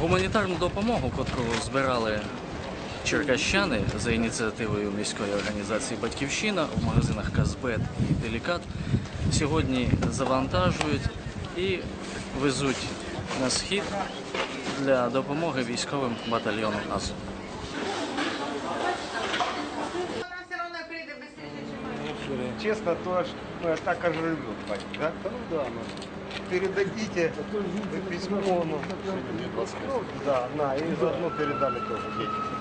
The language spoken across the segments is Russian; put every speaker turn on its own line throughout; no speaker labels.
Гуманітарну допомогу, котру збирали черкащани за ініціативою міської організації Батьківщина в магазинах Казбет і Делікат, сьогодні завантажують і везуть на схід для допомоги військовим батальйонам АЗО.
Честно, то ж, ну, так аж живет, батя, да? Ну да, ну. Передадите письмо, ну, ну, да, на, и заодно передали тоже детям.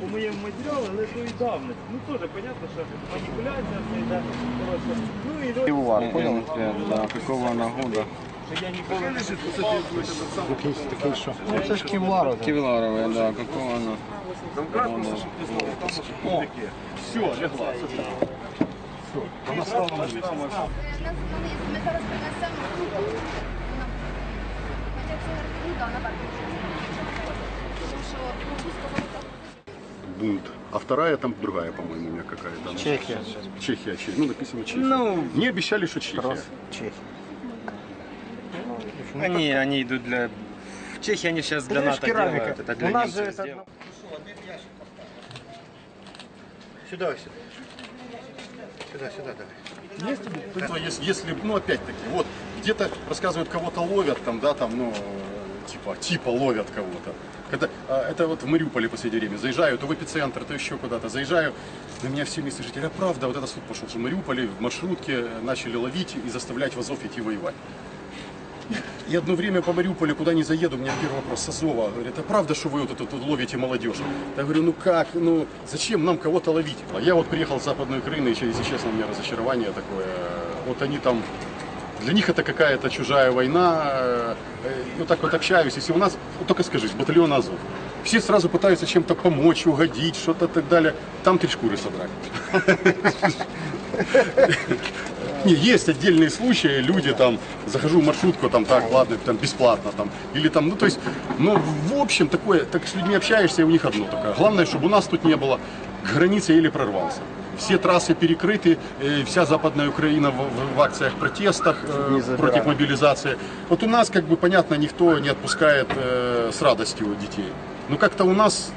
по моєму матеріалу, але то і давно. Ну теж понятно, що маніпуляція все йде. коротше. Ну і
Пивовар, понял?
Да, какого она года?
що я ніколи не
Такий, такий що? Ну, це ж кевлар. це.
Кевларовая, да, какого она?
О, все, легла. Вона стала на місце.
Ми зараз принесемо. Хоча це ну да, наверх. Тому що ну, сказали так.
бунт. А вторая там другая, по-моему, у меня какая-то.
Чехія.
Чехия, Чехия. Ну, написано Чехия.
Ну,
Мне обещали, что Чехия.
Просто Чехія.
Они, они идут для... В Чехии они сейчас для
Ну, это
НАТО
керамика.
делают, это для
У нас же это...
сделано.
Сюда, сюда. Сюда, сюда, давай.
Это если, если, ну, опять-таки, вот, где-то рассказывают, кого-то ловят, там, да, там, ну, типа, типа ловят кого-то. Когда, а, это вот в Мариуполе в последнее время. Заезжаю то в эпицентр, то еще куда-то. Заезжаю, на меня все местные жители, а правда, вот это суд пошел, что в Мариуполе в маршрутке начали ловить и заставлять в Азов идти воевать. И одно время по Мариуполю, куда не заеду, у меня первый вопрос с Азова. Говорит, а правда, что вы вот тут ловите молодежь? Я говорю, ну как, ну зачем нам кого-то ловить? А я вот приехал с Западной Украины, и, если честно, у меня разочарование такое. Вот они там, для них это какая-то чужая война. Э, Вот так вот общаюсь. Если у нас, вот только скажись, батальон Азов. Все сразу пытаются чем-то помочь, угодить, что-то так далее. Там три шкуры собрали. Не, есть отдельные случаи, люди там, захожу в маршрутку, там, так, ладно, там, бесплатно, там, или там, ну, то есть, ну, в общем, такое, так с людьми общаешься, и у них одно такое. Главное, чтобы у нас тут не было, к границе еле прорвался. Все трассы перекрыты, э, вся Западная Украина в, в- в акциях протестах э, против мобилизации. Вот у нас, как бы, понятно, никто не отпускает э, с радостью детей. Но как-то у нас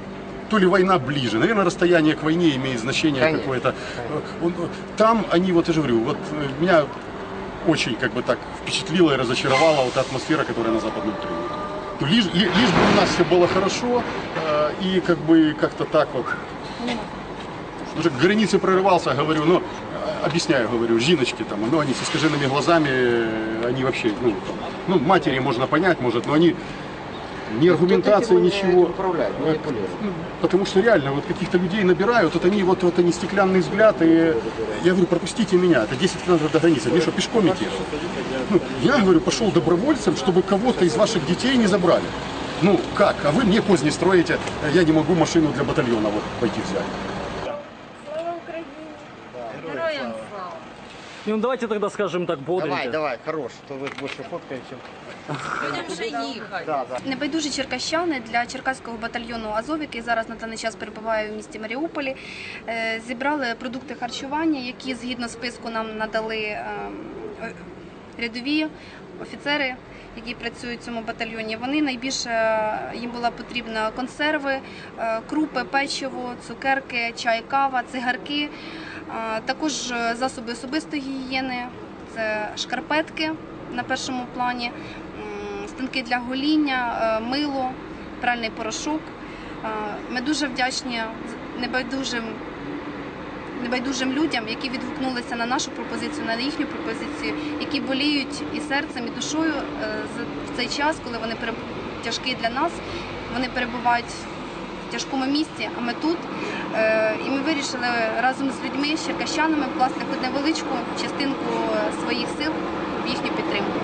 то ли война ближе, наверное, расстояние к войне имеет значение какое-то. Э, он- Там они, вот я же говорю, вот э, меня очень как бы так впечатлила и разочаровала вот атмосфера, которая на Западной Украине. То Лишь, ли- лишь бы у нас все было хорошо, э, и как бы как-то так вот. Уже к границе прорывался, говорю, ну, э, объясняю, говорю, жиночки там, ну, они с искаженными глазами, э, они вообще, ну, там, ну, матери можно понять, может, но они ни аргументации, ничего. Ну, Потому что реально вот каких-то людей набирают, вот они вот, вот они стеклянный взгляд, и я говорю, пропустите меня, это 10 километров до границы, что, пешком идти? Ну, я говорю, пошел добровольцем, чтобы кого-то из ваших детей не забрали. Ну как? А вы мне козни строите, я не могу машину для батальона вот пойти взять.
Ну давайте тогда скажем так бодренько.
Давай, давай, хорош, то ви більше фоткаєте.
Людям вже їхати.
Да, да.
Небайдужі черкащани для черкаського батальйону Азов, який зараз на даний час перебуває в місті Маріуполі, е, зібрали продукти харчування, які згідно списку нам надали е, о- рядові офіцери, які працюють в цьому батальйоні. Вони найбільше їм була потрібна консерви, е, крупи, печиво, цукерки, чай, кава, цигарки, е, також е, засоби особистої гігієни, це шкарпетки на першому плані станки для гоління, мило, пральний порошок. Ми дуже вдячні небайдужим, небайдужим людям, які відгукнулися на нашу пропозицію, на їхню пропозицію, які боліють і серцем, і душою е, в цей час, коли вони тяжкі для нас, вони перебувають в тяжкому місці, а ми тут. Е, І ми вирішили разом з людьми, з черкащанами, хоч невеличку частинку своїх сил в їхню підтримку.